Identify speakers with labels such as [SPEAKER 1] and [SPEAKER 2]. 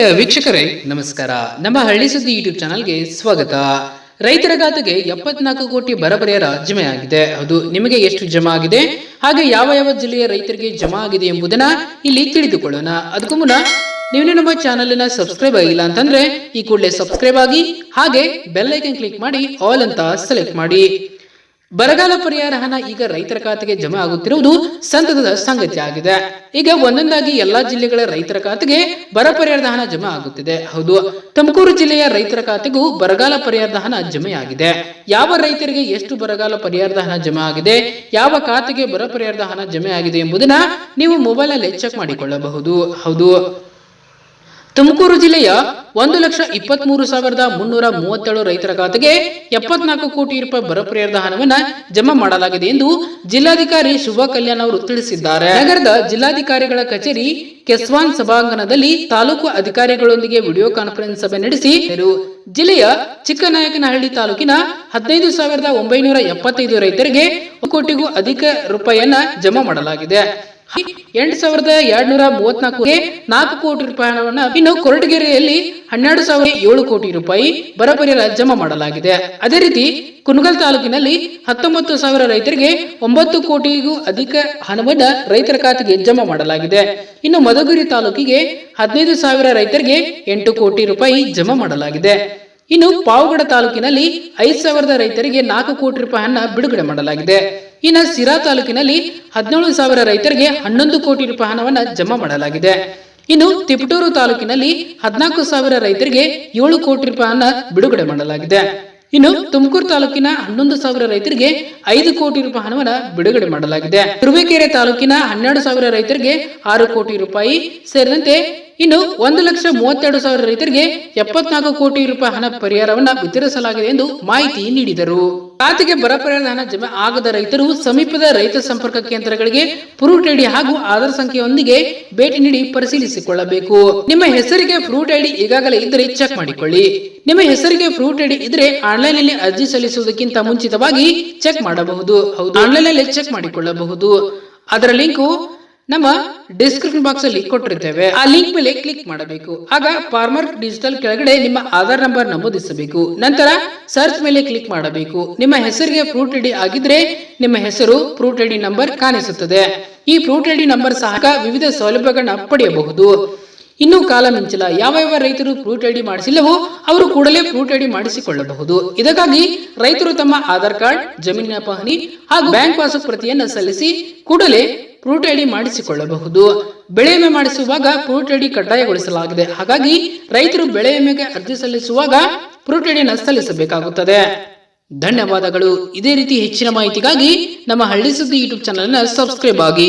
[SPEAKER 1] ವೀಕ್ಷಕರೇ, ನಮಸ್ಕಾರ. ನಮ್ಮ ಹಳ್ಳಿ ಸುದ್ದಿ ಯೂಟ್ಯೂಬ್ ಚಾನಲ್ಗೆ ಸ್ವಾಗತ. ರೈತರ ಖಾತೆಗೆ ಎಪ್ಪತ್ನಾಲ್ಕು ಕೋಟಿ ಬರಬರೆಯರ ಜಮೆ ಆಗಿದೆ ಅದು ನಿಮಗೆ ಎಷ್ಟು ಜಮಾ ಆಗಿದೆ? ಹಾಗೆ ಯಾವ ಯಾವ ಜಿಲ್ಲೆಯ ರೈತರಿಗೆ ಜಮಾ ಆಗಿದೆ ಎಂಬುದನ್ನ ಇಲ್ಲಿ ತಿಳಿದುಕೊಳ್ಳೋಣ. ಅದಕ್ಕೂ ಮುನ್ನ ನೀವು ನಮ್ಮ ಚಾನಲ್ ಸಬ್ಸ್ಕ್ರೈಬ್ ಆಗಿಲ್ಲ ಅಂತಂದ್ರೆ ಈ ಕೂಡಲೇ ಸಬ್ಸ್ಕ್ರೈಬ್ ಆಗಿ, ಹಾಗೆ ಬೆಲ್ ಐಕನ್ ಕ್ಲಿಕ್ ಮಾಡಿ, ಆಲ್ ಅಂತ ಸೆಲೆಕ್ಟ್ ಮಾಡಿ. ಬರಗಾಲ ಪರಿಹಾರ ಹಣ ಈಗ ರೈತರ ಖಾತೆಗೆ ಜಮಾ ಆಗುತ್ತಿರುವುದು ಸಂತಸದ ಸಂಗತಿ ಆಗಿದೆ ಈಗ ಒಂದೊಂದಾಗಿ ಎಲ್ಲಾ ಜಿಲ್ಲೆಗಳ ರೈತರ ಖಾತೆಗೆ ಬರ ಪರಿಹಾರದ ಹಣ ಜಮಾ ಆಗುತ್ತಿದೆ. ಹೌದು, ತುಮಕೂರು ಜಿಲ್ಲೆಯ ರೈತರ ಖಾತೆಗೂ ಬರಗಾಲ ಪರಿಹಾರದ ಹಣ ಜಮೆಯಾಗಿದೆ. ಯಾವ ರೈತರಿಗೆ ಎಷ್ಟು ಬರಗಾಲ ಪರಿಹಾರದ ಹಣ ಜಮಾ ಆಗಿದೆ, ಯಾವ ಖಾತೆಗೆ ಬರ ಪರಿಹಾರದ ಹಣ ಜಮೆ ಆಗಿದೆ ಎಂಬುದನ್ನ ನೀವು ಮೊಬೈಲ್ ಅಲ್ಲಿ ಚೆಕ್ ಮಾಡಿಕೊಳ್ಳಬಹುದು. ಹೌದು ತುಮಕೂರು ಜಿಲ್ಲೆಯ ಒಂದು ಲಕ್ಷ ಇಪ್ಪತ್ತ್ ಮೂರು ಸಾವಿರದ ಮುನ್ನೂರ ಮೂವತ್ತೇಳು ರೈತರ ಖಾತೆಗೆ ಎಪ್ಪತ್ನಾಲ್ಕು ಕೋಟಿ ರೂಪಾಯಿ ಬರ ಪರಿಹಾರದ ಹಣವನ್ನ ಜಮಾ ಮಾಡಲಾಗಿದೆ ಎಂದು ಜಿಲ್ಲಾಧಿಕಾರಿ ಶುಭ ಕಲ್ಯಾಣ್ ಅವರು ತಿಳಿಸಿದ್ದಾರೆ. ನಗರದ ಜಿಲ್ಲಾಧಿಕಾರಿಗಳ ಕಚೇರಿ ಕೆಸ್ವಾನ್ ಸಭಾಂಗಣದಲ್ಲಿ ತಾಲೂಕು ಅಧಿಕಾರಿಗಳೊಂದಿಗೆ ವಿಡಿಯೋ ಕಾನ್ಫರೆನ್ಸ್ ಸಭೆ ನಡೆಸಿ ಜಿಲ್ಲೆಯ ಚಿಕ್ಕನಾಯಕನಹಳ್ಳಿ ತಾಲೂಕಿನ ಹದಿನೈದು ಸಾವಿರದ ಒಂಬೈನೂರ ಎಪ್ಪತ್ತೈದು ರೈತರಿಗೆ ಕೋಟಿಗೂ ಅಧಿಕ ರೂಪಾಯಿಯನ್ನ ಜಮಾ ಮಾಡಲಾಗಿದೆ. ಎಂಟು ಸಾವಿರದ ಎರಡ್ನೂರ ಮೂವತ್ನಾಲ್ಕು ನಾಲ್ಕು ಕೋಟಿ ರೂಪಾಯಿ ಹಣವನ್ನು ಇನ್ನು ಕೊರಟಗೆರೆಯಲ್ಲಿ ಹನ್ನೆರಡು ಸಾವಿರದ ಏಳು ಕೋಟಿ ರೂಪಾಯಿ ಬರಬರಿ ಜಮಾ ಮಾಡಲಾಗಿದೆ. ಅದೇ ರೀತಿ ಕುನಗಲ್ ತಾಲೂಕಿನಲ್ಲಿ ಹತ್ತೊಂಬತ್ತು ಸಾವಿರ ರೈತರಿಗೆ ಒಂಬತ್ತು ಕೋಟಿಗೂ ಅಧಿಕ ಹಣವನ್ನು ರೈತರ ಖಾತೆಗೆ ಜಮಾ ಮಾಡಲಾಗಿದೆ. ಇನ್ನು ಮಧುಗಿರಿ ತಾಲೂಕಿಗೆ ಹದಿನೈದು ಸಾವಿರ ರೈತರಿಗೆ ಎಂಟು ಕೋಟಿ ರೂಪಾಯಿ ಜಮಾ ಮಾಡಲಾಗಿದೆ. ಇನ್ನು ಪಾವಗಡ ತಾಲೂಕಿನಲ್ಲಿ ಐದು ಸಾವಿರದ ರೈತರಿಗೆ ನಾಲ್ಕು ಕೋಟಿ ರೂಪಾಯಿ ಹಣ ಬಿಡುಗಡೆ ಮಾಡಲಾಗಿದೆ. ಇನ್ನು ಸಿರಾ ತಾಲೂಕಿನಲ್ಲಿ ಹದಿನೇಳು ಸಾವಿರ ರೈತರಿಗೆ ಹನ್ನೊಂದು ಕೋಟಿ ರೂಪಾಯಿ ಹಣವನ್ನು ಜಮಾ ಮಾಡಲಾಗಿದೆ. ಇನ್ನು ತಿಪಟೂರು ತಾಲೂಕಿನಲ್ಲಿ ಹದಿನಾಲ್ಕು ಸಾವಿರ ರೈತರಿಗೆ ಏಳು ಕೋಟಿ ರೂಪಾಯಿ ಹಣ ಬಿಡುಗಡೆ ಮಾಡಲಾಗಿದೆ. ಇನ್ನು ತುಮಕೂರು ತಾಲೂಕಿನ ಹನ್ನೊಂದು ಸಾವಿರ ರೈತರಿಗೆ ಐದು ಕೋಟಿ ರೂಪಾಯಿ ಹಣವನ್ನ ಬಿಡುಗಡೆ ಮಾಡಲಾಗಿದೆ. ತುರುವೇಕೆರೆ ತಾಲೂಕಿನ ಹನ್ನೆರಡು ಸಾವಿರ ರೈತರಿಗೆ ಆರು ಕೋಟಿ ರೂಪಾಯಿ ಸೇರಿದಂತೆ ಇನ್ನು ಒಂದು ಲಕ್ಷ ಮೂವತ್ತೆರಡು ಸಾವಿರ ರೈತರಿಗೆ ಎಪ್ಪತ್ನಾಲ್ಕು ಕೋಟಿ ರೂಪಾಯಿ ಹಣ ಪರಿಹಾರವನ್ನು ವಿತರಿಸಲಾಗಿದೆ ಎಂದು ಮಾಹಿತಿ ನೀಡಿದರು. ಖಾತೆಗೆ ಬರ ಪರಿಣಾಮ ಜಮೆ ಆಗದ ರೈತರು ಸಮೀಪದ ರೈತ ಸಂಪರ್ಕ ಕೇಂದ್ರಗಳಿಗೆ ಫ್ರೂಟ್ ಐಡಿ ಹಾಗೂ ಆಧಾರ್ ಸಂಖ್ಯೆಯೊಂದಿಗೆ ಭೇಟಿ ನೀಡಿ ಪರಿಶೀಲಿಸಿಕೊಳ್ಳಬೇಕು. ನಿಮ್ಮ ಹೆಸರಿಗೆ ಫ್ರೂಟ್ ಐಡಿ ಈಗಾಗಲೇ ಇದ್ದರೆ ಚೆಕ್ ಮಾಡಿಕೊಳ್ಳಿ. ನಿಮ್ಮ ಹೆಸರಿಗೆ ಫ್ರೂಟ್ ಐಡಿ ಇದ್ರೆ ಆನ್ಲೈನ್ನಲ್ಲಿ ಅರ್ಜಿ ಸಲ್ಲಿಸುವುದಕ್ಕಿಂತ ಮುಂಚಿತವಾಗಿ ಚೆಕ್ ಮಾಡಬಹುದು. ಹೌದು. ಆನ್ಲೈನ್ನಲ್ಲಿ ಚೆಕ್ ಮಾಡಿಕೊಳ್ಳಬಹುದು. ಅದರ ಲಿಂಕು ನಮ್ಮ ಡಿಸ್ಕ್ರಿಪ್ಷನ್ ಬಾಕ್ಸ್ ಅಲ್ಲಿ ಕೊಟ್ಟಿರ್ತೇವೆ. ಆ ಲಿಂಕ್ ಮೇಲೆ ಕ್ಲಿಕ್ ಮಾಡಬೇಕು. ಆಗ ಫಾರ್ಮರ್ ಡಿಜಿಟಲ್ ಕೆಳಗಡೆ ನಿಮ್ಮ ಆಧಾರ್ ನಂಬರ್ ನಮೂದಿಸಬೇಕು. ನಂತರ ಸರ್ಚ್ ಮೇಲೆ ಕ್ಲಿಕ್ ಮಾಡಬೇಕು. ನಿಮ್ಮ ಹೆಸರಿಗೆ ಫ್ರೂಟ್ ಐಡಿ ಆಗಿದ್ರೆ ನಿಮ್ಮ ಹೆಸರು ಫ್ರೂಟ್ ಐಡಿ ನಂಬರ್ ಕಾಣಿಸುತ್ತದೆ. ಈ ಫ್ರೂಟ್ ಐಡಿ ನಂಬರ್ ಸಹ ವಿವಿಧ ಸೌಲಭ್ಯಗಳನ್ನ ಪಡೆಯಬಹುದು. ಇನ್ನೂ ಕಾಲ ಮಿಂಚಿಲ್ಲ. ಯಾವ ಯಾವ ರೈತರು ಫ್ರೂಟ್ ಐಡಿ ಮಾಡಿಸಿಲ್ಲವೋ ಅವರು ಕೂಡಲೇ ಫ್ರೂಟ್ ಐಡಿ ಮಾಡಿಸಿಕೊಳ್ಳಬಹುದು. ಇದಕ್ಕಾಗಿ ರೈತರು ತಮ್ಮ ಆಧಾರ್ ಕಾರ್ಡ್, ಜಮೀನಿನ ಪಹಣಿ ಹಾಗೂ ಬ್ಯಾಂಕ್ ಪಾಸ್ಬುಕ್ ಪ್ರತಿಯನ್ನು ಸಲ್ಲಿಸಿ ಕೂಡಲೇ ಫ್ರೂಟ್ ಐಡಿ ಮಾಡಿಸಿಕೊಳ್ಳಬಹುದು. ಬೆಳೆ ವಿಮೆ ಮಾಡಿಸುವಾಗ ಪ್ರೂಟ್ ಐಡಿ ಕಡ್ಡಾಯಗೊಳಿಸಲಾಗಿದೆ. ಹಾಗಾಗಿ ರೈತರು ಬೆಳೆ ವಿಮೆಗೆ ಅರ್ಜಿ ಸಲ್ಲಿಸುವಾಗ ಫ್ರೂಟ್ ಐಡಿಯನ್ನು ಸಲ್ಲಿಸಬೇಕಾಗುತ್ತದೆ. ಧನ್ಯವಾದಗಳು. ಇದೇ ರೀತಿ ಹೆಚ್ಚಿನ ಮಾಹಿತಿಗಾಗಿ ನಮ್ಮ ಹಳ್ಳಿ ಸುದ್ದಿ ಯೂಟ್ಯೂಬ್ ಚಾನಲ್ ಸಬ್ಸ್ಕ್ರೈಬ್ ಆಗಿ.